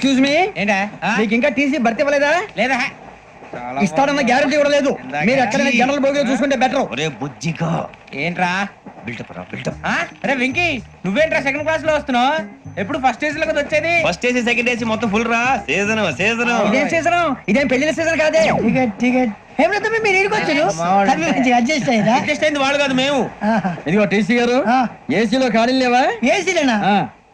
Excuse me ఏంటా? మీకు ఇంకా టీసీ భర్తీ ఇవ్వలేదా? లేదా? ఇస్తాడన్న గ్యారంటీ కూడా లేదు. మీరు ఎక్కడైనా జనరల్ బోగిలో చూసుకుంటే బెటర్ ఒరే బుజ్జిగా. ఏంట్రా? బిల్డప్ రా బిల్డప్ ఆ? అరే వెంకీ నువ్వేంట్రా సెకండ్ క్లాస్లో వస్తున్నావు? ఎప్పుడు ఫస్ట్ ఏజ్లో కదా వచ్చేది? ఫస్ట్ ఏసీ సెకండ్ ఏసీ మొత్తం ఫుల్ రా. సీజన్ సీజన్ ఇదేం సీజన్ ఇదేం పెళ్ళి సీజన్ కాదే. టికెట్ టికెట్ ఏమిటో మీరు. కన్వీనియన్స్ అడ్జస్ట్ అయ్యారా అడ్జస్ట్ అయింది వాళ్ళు కాదు మేము. ఇదిగో టీసీ గారు. ఏసీలో ఖాళీ లేవా? ఏసీలేనా.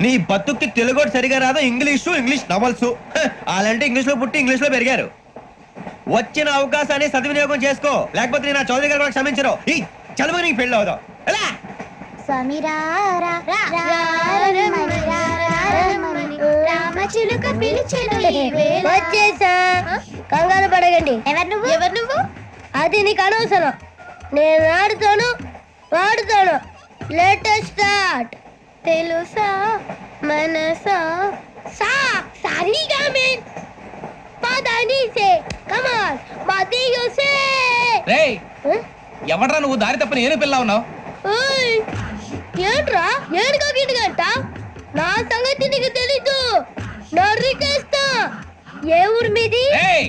నీ బతుక్కి తెలుగు ఒకటి సరిగా రాదు ఇంగ్లీషు ఇంగ్లీష్ నవల్స్ అలాంటి ఇంగ్లీష్లో పుట్టి ఇంగ్లీష్లో పెరిగారు వచ్చిన అవకాశాన్ని సద్వినియోగం చేసుకో లేకపోతే నేను నా చౌదరి గారు క్షమించరు ఈ చదువు నీకు పెళ్ళి అవుదాం ఎలా రామచిలుక పిలిచెను ఈ వేళ. వచ్చేసా కంగారు పడగండి ఎవరు నువ్వు ఎవరు నువ్వు అది నీకు అనవసరం నేను ఆడుతాను వాడుతాను లేటెస్ట్ స్టార్ట్ తెలుసా? మనసా? సా సరిగా మీన్ పదని సే కమాన్ మదియు సే రేయ్ ఎవడ్రా నువ్వు? దారి తప్పని ఏను పిల్ల ఉన్నావు? ఓయ్ ఏంట్రా? ఏడుగా గిడుగంట నా సంగతి నీకు తెలీదు. నరికేస్తా ఏ ఊరు మీది? ఏయ్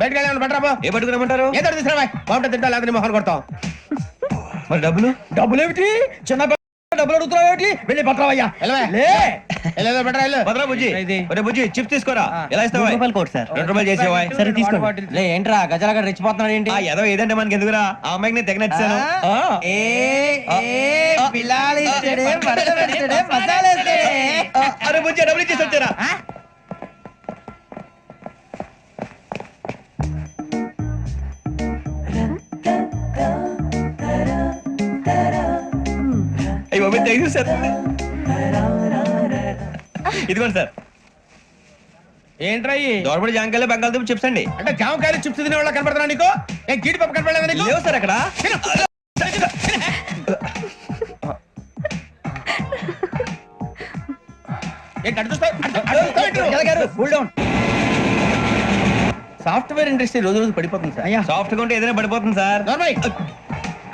బయటకు వెళ్ళాను బట్రాబో ఏ పట్టుకురమ్మంటారు ఏదో తీసుకురా బాగుంటుంది తింటా లేదా నీ మొహన్ కొడతాం. మరి డబ్బులు? డబ్బులు ఏమిటి చిన్న డబ్బులు అడుగుతున్నావు ఏమిటి? వెళ్ళి పట్టరావయ్యా వెళ్ళవే. లే. వెళ్ళేదో బట్రా వెళ్ళు. భద్రా బుజ్జి. ఇది. ఒరే బుజ్జి చిప్స్ తీసుకోరా? ఎలా ఇస్తావా రూపాయలు కోట్ సార్. రెండు రూపాయలు చేసేవా సరే తీసుకోండి. లే ఏంట్రా గజలగడ రెచ్చిపోతున్నాడు ఏంటి? ఆ ఏదో ఏదంటే మనకి ఎందుకురా? ఆ అమ్మాయికి నేను తెగ నచ్చాను అరే బుజ్జి డబ్బులు ఇచ్చేసి వచ్చారా. Thank you sir. ఇదిగోండి సార్. ఏంట్రా? దోరబడి జాంకాయలు బంగాళదుంప చిప్స్ అండి. అంటే జామకాయలు చిప్స్ తినే వాళ్ళ కనపడుతున్నా నీకు? ఏ గీడి పప్పు కనపడలేదా నీకు? లేవు సార్ అక్కడ. ఏంటి డౌన్ సాఫ్ట్వేర్ ఇండస్ట్రీ రోజు రోజు పడిపోతుంది సార్. అయ్యా. సాఫ్ట్గా ఉంటే ఏదైనా పడిపోతుంది సార్.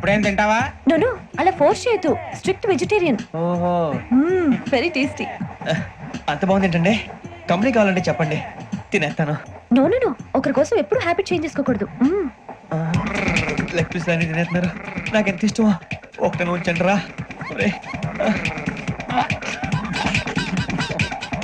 ఇప్పుడేం తింటావా? నో నో అలా ఫోర్స్ చేయొద్దు. స్ట్రిక్ట్ వెజిటేరియన్ ఓహో. వెరీ టేస్టీ అంత బాగుంది ఏంటండి? కంపెనీ కావాలంటే చెప్పండి. తినేస్తాను. నో నో నో ఒకరి కోసం ఎప్పుడు హ్యాబిట్ చేంజ్ చేసుకోకూడదు. మ్మ్. లెగ్ పీస్ అన్ని తినేస్తున్నారు. నాకు ఎంత ఇష్టమో ఒకటే ఉంచండి రా